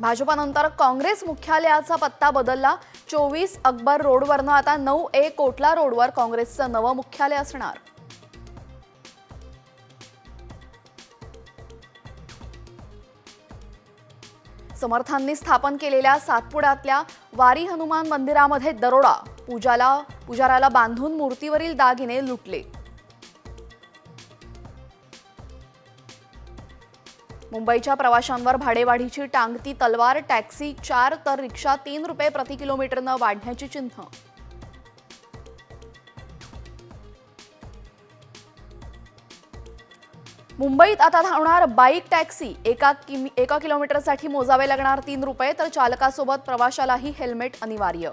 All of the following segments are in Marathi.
भाजपानंतर काँग्रेस मुख्यालयाचा पत्ता बदलला. चोवीस अकबर रोडवरनं आता नऊ ए कोटला रोडवर काँग्रेसचं नवं मुख्यालय असणार. समर्थांनी स्थापन केलेल्या सातपुड्यातल्या वारी हनुमान मंदिरामध्ये दरोडा. पूजाला पुजाराला बांधून मूर्तीवरील दागिने लुटले. मुंबईच्या प्रवाशांवर भाडेवाढीची टांगती तलवार टॅक्सी चार तर रिक्षा तीन रुपये प्रति किलोमीटरनं वाढण्याची चिन्ह. मुंबईत आता धावणार बाईक टॅक्सी. एका किमी एका किलोमीटरसाठी मोजावे लागणार तीन रुपये तर चालकासोबत प्रवाशालाही हेल्मेट अनिवार्य.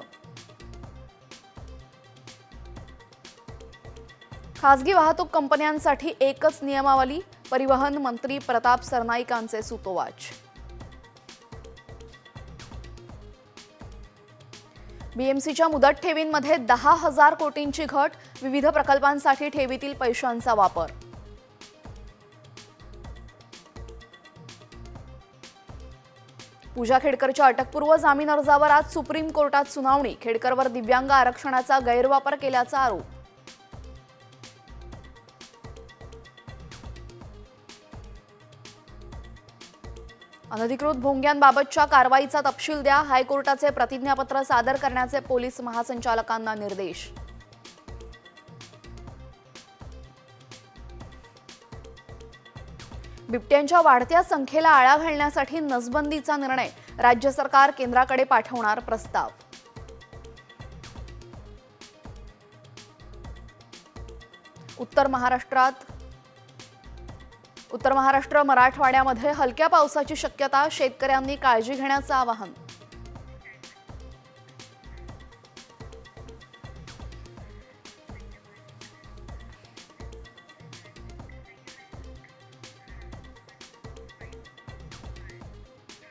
खासगी वाहतूक कंपन्यांसाठी एकच नियमावली परिवहन मंत्री प्रताप सरनाईकांचे सुतोवाच. बीएमसीच्या मुदत ठेवींमध्ये दहा हजार कोटींची घट विविध प्रकल्पांसाठी ठेवीतील पैशांचा वापर. पूजा खेडकरच्या अटकपूर्व जामीन अर्जावर आज सुप्रीम कोर्टात सुनावणी खेडकरवर दिव्यांग आरक्षणाचा गैरवापर केल्याचा आरोप. अनधिकृत भोंग्यांबाबतच्या कारवाईचा तपशील द्या. हायकोर्टाचे प्रतिज्ञापत्र सादर करण्याचे पोलीस महासंचालकांना निर्देश. बिबट्यांच्या वाढत्या संख्येला आळा घालण्यासाठी नसबंदीचा निर्णय राज्य सरकार केंद्राकडे पाठवणार प्रस्ताव. उत्तर महाराष्ट्रात उत्तर महाराष्ट्र मराठवाड्यामध्ये हलक्या पावसाची शक्यता शेतकऱ्यांनी काळजी घेण्याचं आवाहन.